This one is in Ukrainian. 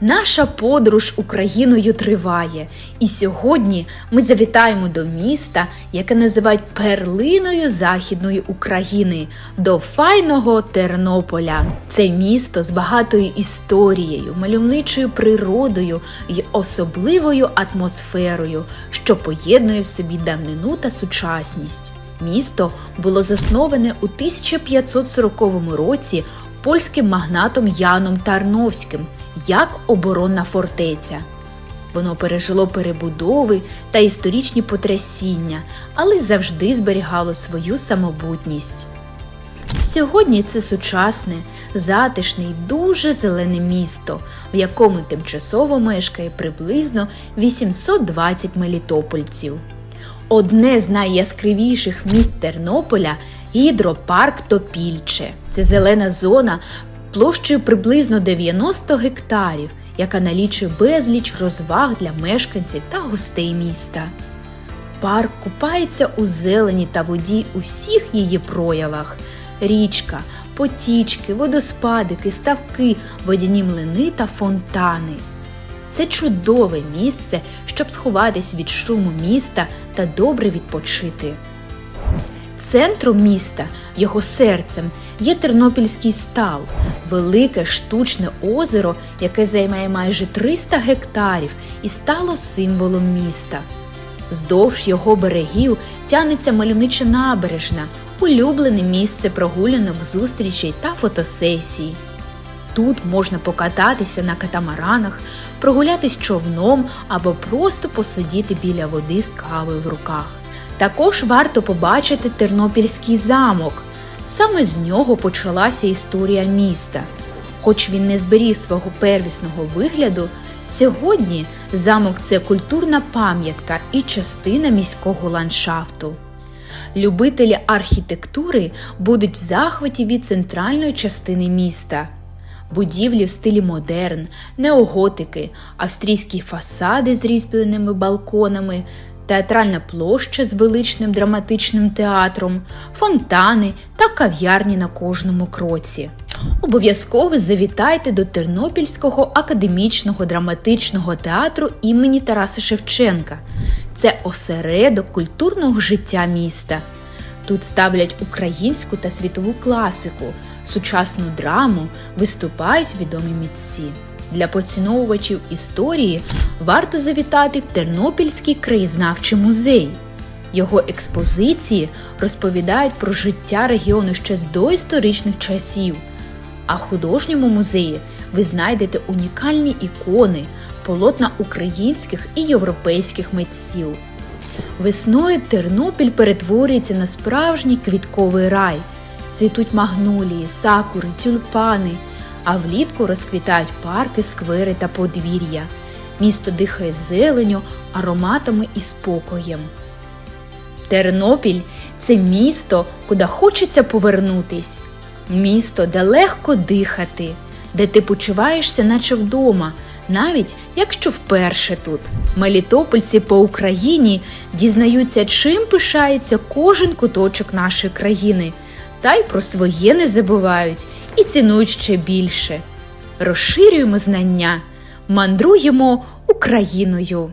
Наша подорож Україною триває, і сьогодні ми завітаємо до міста, яке називають перлиною Західної України, до файного Тернополя. Це місто з багатою історією, мальовничою природою і особливою атмосферою, що поєднує в собі давнину та сучасність. Місто було засноване у 1540 році польським магнатом Яном Тарновським як оборонна фортеця. Воно пережило перебудови та історичні потрясіння, але завжди зберігало свою самобутність. Сьогодні це сучасне, затишне й дуже зелене місто, в якому тимчасово мешкає приблизно 820 мелітопольців. Одне з найяскравіших міст Тернополя гідропарк Топільче. Це зелена зона площею приблизно 90 гектарів, яка налічує безліч розваг для мешканців та гостей міста. Парк купається у зелені та воді у всіх її проявах: річка, потічки, водоспадики, ставки, водяні млини та фонтани. Це чудове місце, щоб сховатись від шуму міста та добре відпочити. Центром міста, його серцем, є Тернопільський став, велике штучне озеро, яке займає майже 300 гектарів і стало символом міста. Вздовж його берегів тянеться мальовнича набережна, улюблене місце прогулянок, зустрічей та фотосесій. Тут можна покататися на катамаранах, прогулятись човном або просто посидіти біля води з кавою в руках. Також варто побачити Тернопільський замок. Саме з нього почалася історія міста. Хоч він не зберіг свого первісного вигляду, сьогодні замок це культурна пам'ятка і частина міського ландшафту. Любителі архітектури будуть в захваті від центральної частини міста. Будівлі в стилі модерн, неоготики, австрійські фасади з різьбленими балконами, театральна площа з величним драматичним театром, фонтани та кав'ярні на кожному кроці. Обов'язково завітайте до Тернопільського академічного драматичного театру імені Тараса Шевченка. Це осередок культурного життя міста. Тут ставлять українську та світову класику, сучасну драму, виступають відомі митці. Для поціновувачів історії варто завітати в Тернопільський краєзнавчий музей. Його експозиції розповідають про життя регіону ще з доісторичних часів. А в художньому музеї ви знайдете унікальні ікони, полотна українських і європейських митців. Весною Тернопіль перетворюється на справжній квітковий рай. Цвітуть магнолії, сакури, тюльпани, а влітку розквітають парки, сквери та подвір'я. Місто дихає зеленю, ароматами і спокоєм. Тернопіль це місто, куди хочеться повернутись. Місто, де легко дихати, де ти почуваєшся, наче вдома, навіть якщо вперше тут. Мелітопольці по Україні дізнаються, чим пишається кожен куточок нашої країни, та й про своє не забувають і цінують ще більше. Розширюємо знання, мандруємо Україною.